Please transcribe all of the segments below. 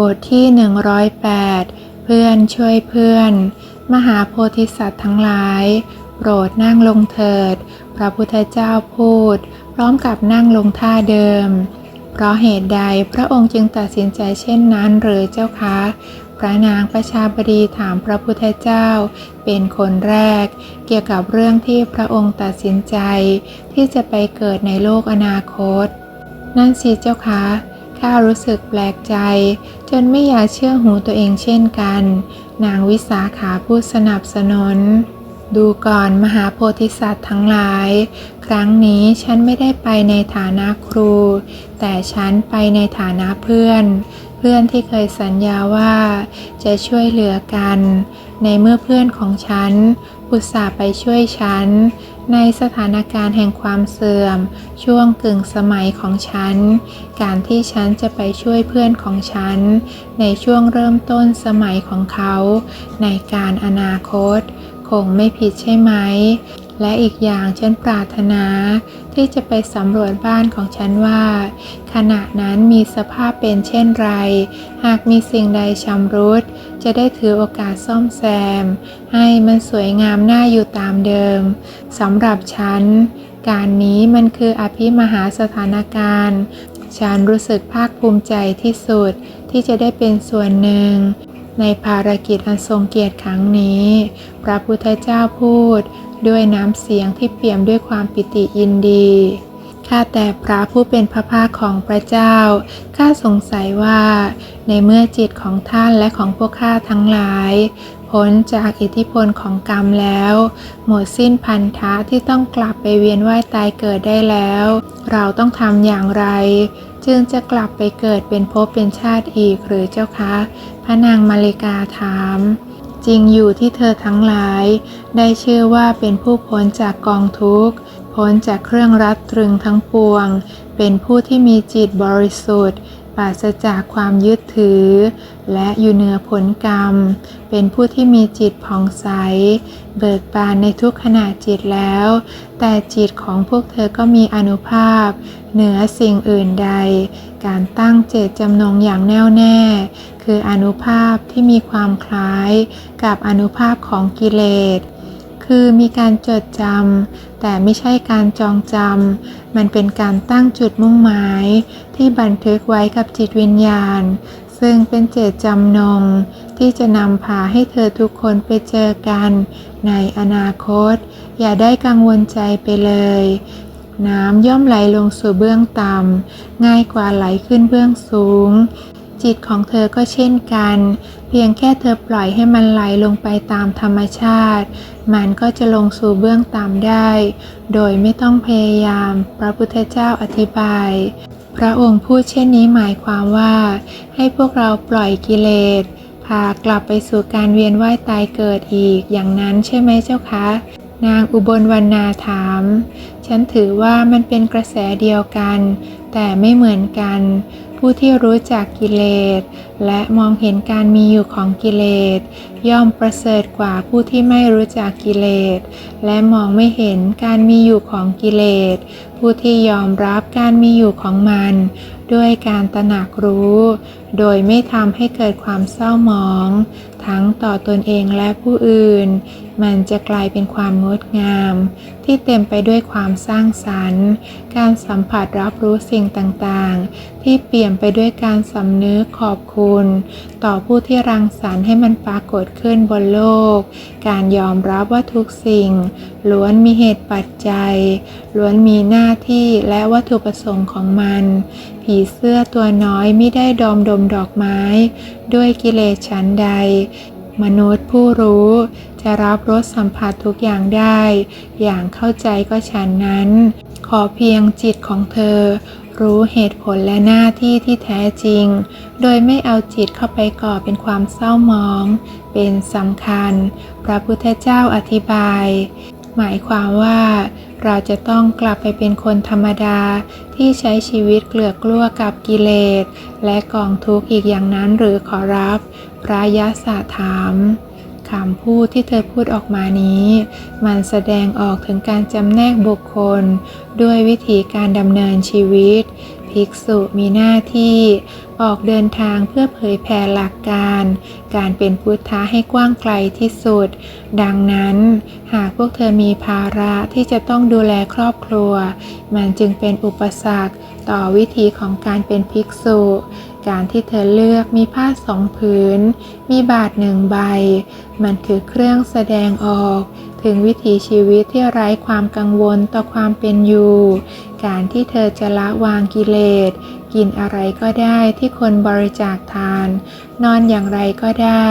บทที่ 108 เพื่อนช่วยเพื่อน มหาโพธิสัตว์ทั้งหลาย โปรดนั่งลงเถิด พระพุทธเจ้าพูด พร้อมกับนั่งลงท่าเดิม เพราะเหตุใดพระองค์จึงตัดสินใจเช่นนั้นหรือเจ้าคะ พระนางประชาบดีถามพระพุทธเจ้า เป็นคนแรก เกี่ยวกับเรื่องที่พระองค์ตัดสินใจ ที่จะไปเกิดในโลกอนาคต นั่นสิเจ้าคะ ข้ารู้สึกแปลกใจ จนไม่อยากเชื่อหูตัวเองเช่นกัน นางวิสาขาพูดสนับสนุน ดูก่อนมหาโพธิสัตว์ทั้งหลาย ครั้งนี้ฉันไม่ได้ไปในฐานะครู แต่ฉันไปในฐานะเพื่อน เพื่อนที่เคยสัญญาว่าจะช่วยเหลือกัน ในเมื่อเพื่อนของฉันอุตส่าห์ไปช่วยฉัน ในสถานการณ์แห่งความเสื่อม ช่วงกึ่งสมัยของฉัน การที่ฉันจะไปช่วยเพื่อนของฉัน ในช่วงเริ่มต้นสมัยของเขา ในการอนาคต คงไม่ผิดใช่ไหม และอีกอย่างฉันปรารถนาที่จะไปสำรวจบ้านของฉันว่า ขณะนั้นมีสภาพเป็นเช่นไร หากมีสิ่งใดชำรุด จะได้ถือโอกาสซ่อมแซม ให้มันสวยงามน่าอยู่ตามเดิมสำหรับฉัน การนี้มันคืออภิมหาสถานการณ์ฉันรู้สึกภาคภูมิใจที่สุดที่จะได้เป็นส่วนหนึ่ง ในภารกิจอันทรงเกียรติครั้งนี้ พระพุทธเจ้าพูด ด้วยน้ำเสียงที่เปี่ยมด้วยความปิติยินดีข้าแต่พระผู้เป็นพระภาคของพระเจ้า ข้าสงสัยว่า ในเมื่อจิตของท่านและของพวกข้าทั้งหลาย พ้นจากอิทธิพลของกรรมแล้ว หมดสิ้นพันธะที่ต้องกลับไปเวียนว่ายตายเกิดได้แล้ว เราต้องทำอย่างไร จึงจะกลับไปเกิดเป็นภพเป็นชาติอีกหรือเจ้าคะ พระนางมาริกาถาม จริงอยู่ที่เธอทั้งหลาย ได้ชื่อว่าเป็นผู้พ้นจากกองทุกข์ พ้นจากเครื่องรัดตรึงทั้งปวง เป็นผู้ที่มีจิตบริสุทธิ์ปราศจากความยึดถือ และอยู่เหนือผลกรรม เป็นผู้ที่มีจิตผ่องใส เบิกบานในทุกขณะจิตแล้ว แต่จิตของพวกเธอก็มีอนุภาพ เหนือสิ่งอื่นใด การตั้งเจตจำนงอย่างแน่วแน่ คืออนุภาพที่มีความคล้ายกับอนุภาพของกิเลส คือมีการจดจำแต่ไม่ใช่การจองจำมันเป็นการตั้งจุดมุ่งหมาย ที่บันทึกไว้กับจิตวิญญาณ ซึ่งเป็นเจตจำนง ที่จะนำพาให้เธอทุกคนไปเจอกัน ในอนาคต อย่าได้กังวลใจไปเลยน้ำย่อมไหลลงสู่เบื้องต่ำ ง่ายกว่าไหลขึ้นเบื้องสูง จิตของเธอก็เช่นกัน เพียงแค่เธอปล่อยให้มันไหลลงไปตามธรรมชาติ มันก็จะลงสู่เบื้องต่ำได้ โดยไม่ต้องพยายาม พระพุทธเจ้าอธิบาย พระองค์พูดเช่นนี้หมายความว่า ให้พวกเราปล่อยกิเลสพากลับไปสู่การเวียนว่ายตายเกิดอีกอย่างนั้นใช่ไหมเจ้าคะ นางอุบลวรรณาถาม ฉันถือว่ามันเป็นกระแสเดียวกัน แต่ไม่เหมือนกัน ผู้ที่รู้จักกิเลส และมองเห็นการมีอยู่ของกิเลส ย่อมประเสริฐกว่าผู้ที่ไม่รู้จักกิเลส และมองไม่เห็นการมีอยู่ของกิเลส ผู้ที่ยอมรับการมีอยู่ของมัน ด้วยการตระหนักรู้ โดยไม่ทำให้เกิดความเศร้าหมอง ทั้งต่อตนเองและผู้อื่น มันจะกลายเป็นความงดงาม ที่เต็มไปด้วยความสร้างสรรค์ การสัมผัสรับรู้สิ่งต่างๆ ที่เปลี่ยนไปด้วยการสำนึกขอบคุณ ต่อผู้ที่รังสรรค์ให้มันปรากฏขึ้นบนโลก การยอมรับว่าทุกสิ่ง ล้วนมีเหตุปัจจัย ล้วนมีหน้าที่และวัตถุประสงค์ของมัน ผีเสื้อตัวน้อยไม่ได้ดอมดมดอกไม้ ด้วยกิเลสฉันใด มนุษย์ผู้รู้ จะรับรสสัมผัสทุกอย่างได้ อย่างเข้าใจก็ฉันนั้น ขอเพียงจิตของเธอ รู้เหตุผลและหน้าที่ที่แท้จริง โดยไม่เอาจิตเข้าไปก่อเป็นความเศร้ามอง เป็นสำคัญ พระพุทธเจ้าอธิบาย หมายความว่าเราจะต้องกลับไปเป็นคนธรรมดาที่ใช้ชีวิตเกลือกกลัวกับกิเลส และกองทุกข์อีกอย่างนั้นหรือขอรับ พระยะสะถามคำพูดที่เธอพูดออกมานี้ มันแสดงออกถึงการจำแนกบุคคล ด้วยวิธีการดำเนินชีวิต ภิกษุมีหน้าที่ออกเดินทางเพื่อเผยแผ่หลักการ การเป็นพุทธะให้กว้างไกลที่สุด ดังนั้นหากพวกเธอมีภาระที่จะต้องดูแลครอบครัว มันจึงเป็นอุปสรรคต่อวิธีของการเป็นภิกษุการที่เธอเลือกมีผ้าสองผืน มีบาทหนึ่งใบ มันคือเครื่องแสดงออก ถึงวิถีชีวิตที่ไร้ความกังวลต่อความเป็นอยู่ การที่เธอจะละวางกิเลส กินอะไรก็ได้ที่คนบริจาคทาน นอนอย่างไรก็ได้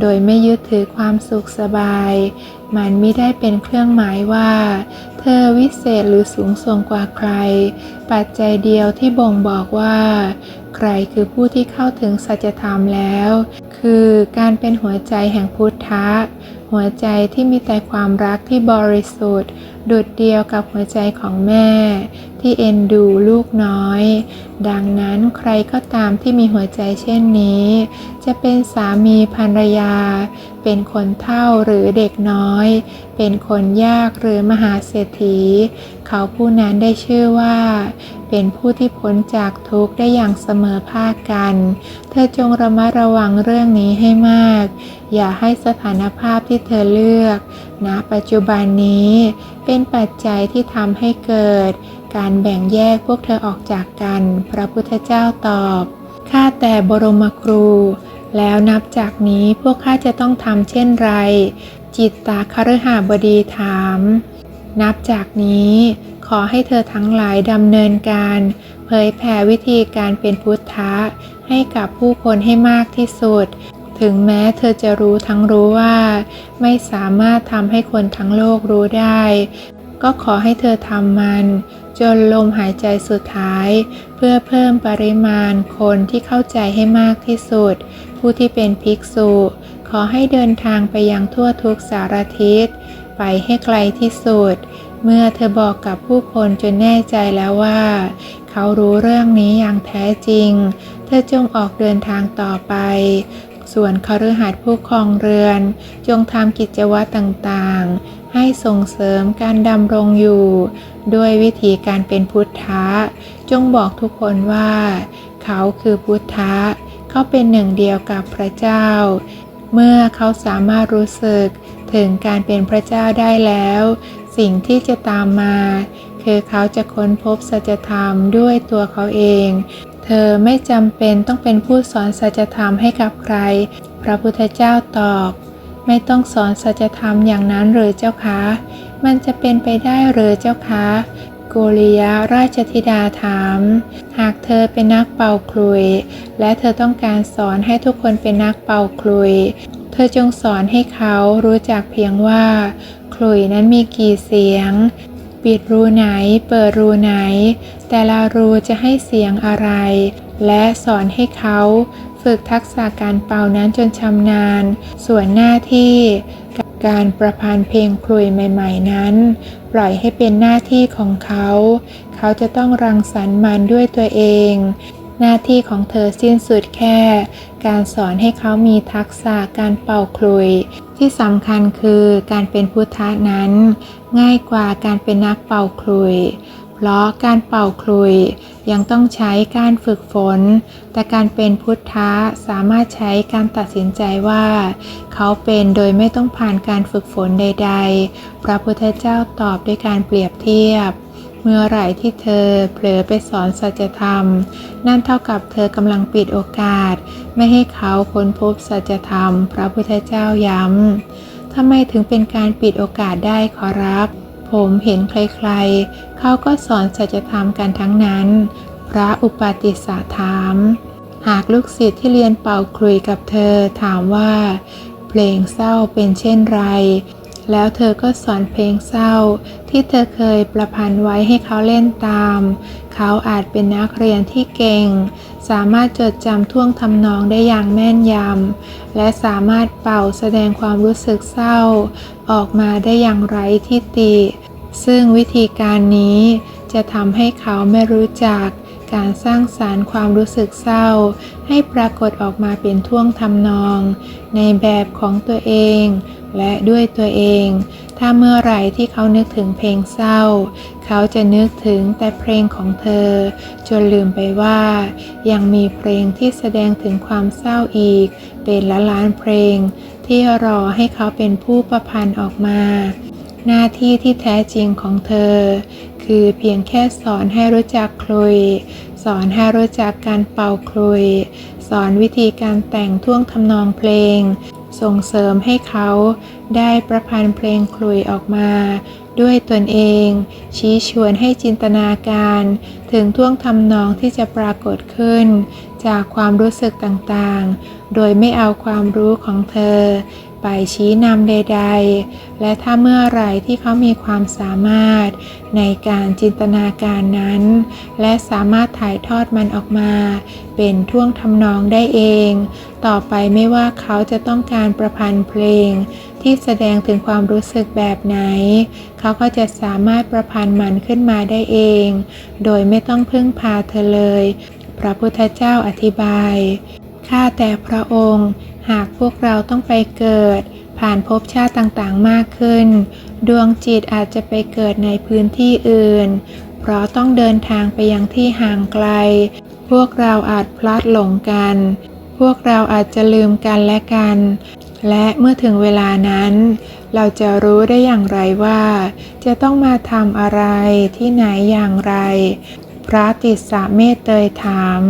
โดยไม่ยึดถือความสุขสบาย มันไม่ได้เป็นเครื่องหมายว่า เธอวิเศษหรือสูงส่งกว่าใคร ปัจจัยเดียวที่บ่งบอกว่า ใครคือผู้ที่เข้าถึงสัจธรรมแล้ว คือการเป็นหัวใจแห่งพุทธะ หัวใจที่มีแต่ความรักที่บริสุทธิ์ ดุดเดียวกับหัวใจของแม่ ที่เอ็นดูลูกน้อย ดังนั้นใครก็ตามที่มีหัวใจเช่นนี้ จะเป็นสามีภรรยา เป็นคนเฒ่าหรือเด็กน้อย เป็นคนยากหรือมหาเศรษฐี เขาผู้นั้นได้ชื่อว่า เป็นผู้ที่พ้นจากทุกข์ได้อย่างเสมอภาคกัน เธอจงระมัดระวังเรื่องนี้ให้มาก อย่าให้สถานภาพที่เธอเลือกณปัจจุบันนี้ เป็นปัจจัยที่ทำให้เกิด การแบ่งแยกพวกเธอออกจากกัน พระพุทธเจ้าตอบข้าแต่บรมครู แล้วนับจากนี้พวกข้าจะต้องทำเช่นไร จิตตาคฤหาบดีถาม นับจากนี้ ขอให้เธอทั้งหลายดำเนินการ เผยแผ่วิธีการเป็นพุทธะให้กับผู้คนให้มากที่สุด ถึงแม้เธอจะรู้ทั้งรู้ว่า ไม่สามารถทำให้คนทั้งโลกรู้ได้ ก็ขอให้เธอทำมัน จนลมหายใจสุดท้าย เพื่อเพิ่มปริมาณคนที่เข้าใจให้มากที่สุด ผู้ที่เป็นภิกษุ ขอให้เดินทางไปยังทั่วทุกสารทิศ ไปให้ไกลที่สุด เมื่อเธอบอกกับผู้คนจนแน่ใจแล้วว่า เขารู้เรื่องนี้อย่างแท้จริง เธอจงออกเดินทางต่อไป ส่วนคฤหัสถ์ผู้ครองเรือน จงทำกิจวัตรต่างๆ ให้ส่งเสริมการดำรงอยู่ ด้วยวิธีการเป็นพุทธะ จงบอกทุกคนว่า เขาคือพุทธะ เขาเป็นหนึ่งเดียวกับพระเจ้า เมื่อเขาสามารถรู้สึกถึงการเป็นพระเจ้าได้แล้ว สิ่งที่จะตามมา คือเขาจะค้นพบสัจธรรมด้วยตัวเขาเอง เธอไม่จำเป็นต้องเป็นผู้สอนสัจธรรมให้กับใคร พระพุทธเจ้าตอบ ไม่ต้องสอนสัจธรรมอย่างนั้นหรือเจ้าคะ มันจะเป็นไปได้หรือเจ้าคะโกริยะราชธิดาถาม หากเธอเป็นนักเป่าคลุย และเธอต้องการสอนให้ทุกคนเป็นนักเป่าคลุย เธอจงสอนให้เขารู้จักเพียงว่าคลุยนั้นมีกี่เสียง ปิดรูไหน เปิดรูไหน แต่ละรูจะให้เสียงอะไร และสอนให้เขาฝึกทักษะการเป่านั้นจนชำนาญ ส่วนหน้าที่การประพันธ์เพลงคลุยใหม่ ๆ นั้น ปล่อยให้เป็นหน้าที่ของเขา เขาจะต้องรังสรรค์มันด้วยตัวเอง หน้าที่ของเธอสิ้นสุดแค่ การสอนให้เขามีทักษะการเป่าคลุย ที่สำคัญคือการเป็นพุทธะนั้น ง่ายกว่าการเป็นนักเป่าคลุย เพราะการเป่าคลุย ยังต้องใช้การฝึกฝน แต่การเป็นพุทธะสามารถใช้การตัดสินใจว่า เขาเป็นโดยไม่ต้องผ่านการฝึกฝนใด ๆ พระพุทธเจ้าตอบด้วยการเปรียบเทียบ เมื่อไหร่ที่เธอเผลอไปสอนสัจธรรม นั่นเท่ากับเธอกำลังปิดโอกาส ไม่ให้เขาค้นพบสัจธรรม พระพุทธเจ้าย้ำทำไมถึงเป็นการปิดโอกาสได้ขอรับ ผมเห็นใครๆ เขาก็สอนสัจธรรมกันทั้งนั้น พระอุปาติสสะถาม หากลูกศิษย์ที่เรียนเป่าคลุยกับเธอถามว่า เพลงเศร้าเป็นเช่นไร แล้วเธอก็สอนเพลงเศร้า ที่เธอเคยประพันธ์ไว้ให้เขาเล่นตาม เขาอาจเป็นนักเรียนที่เก่ง สามารถจดจำท่วงทำนองได้อย่างแม่นยำ และสามารถเป่าแสดงความรู้สึกเศร้า ออกมาได้อย่างไร้ที่ติ ซึ่งวิธีการนี้จะทำให้เขาไม่รู้จักการสร้างสารรค์ความรู้สึกเศร้า ให้ปรากฏออกมาเป็นท่วงทำนอง ในแบบของตัวเอง และด้วยตัวเอง ถ้าเมื่อไหร่ที่เขานึกถึงเพลงเศร้า เขาจะนึกถึงแต่เพลงของเธอ จนลืมไปว่า ยังมีเพลงที่แสดงถึงความเศร้าอีก เป็นละล้านเพลง ที่รอให้เขาเป็นผู้ประพันธ์ออกมา หน้าที่ที่แท้จริงของเธอ คือเพียงแค่สอนให้รู้จักคลุย สอนให้รู้จักการเป่าคลุย สอนวิธีการแต่งท่วงทำนองเพลง ส่งเสริมให้เขาได้ประพันธ์เพลงคลุยออกมา ด้วยตนเอง ชี้ชวนให้จินตนาการ ถึงท่วงทำนองที่จะปรากฏขึ้น จากความรู้สึกต่างๆ โดยไม่เอาความรู้ของเธอ ไปชี้นำใด ๆ และถ้าเมื่อไรที่เขามีความสามารถในการจินตนาการนั้น และสามารถถ่ายทอดมันออกมา เป็นท่วงทำนองได้เอง ต่อไปไม่ว่าเขาจะต้องการประพันธ์เพลง ที่แสดงถึงความรู้สึกแบบไหน เขาก็จะสามารถประพันธ์มันขึ้นมาได้เอง โดยไม่ต้องพึ่งพาเธอเลย พระพุทธเจ้าอธิบาย ข้าแต่พระองค์ หากพวกเราต้องไปเกิด ผ่านภพชาติต่างๆมากขึ้น ดวงจิตอาจจะไปเกิดในพื้นที่อื่น เพราะต้องเดินทางไปยังที่ห่างไกล พวกเราอาจพลัดหลงกัน พวกเราอาจจะลืมกันและกัน และเมื่อถึงเวลานั้น เราจะรู้ได้อย่างไรว่า จะต้องมาทำอะไรที่ไหนอย่างไร พระติสสะเมตเตยถาม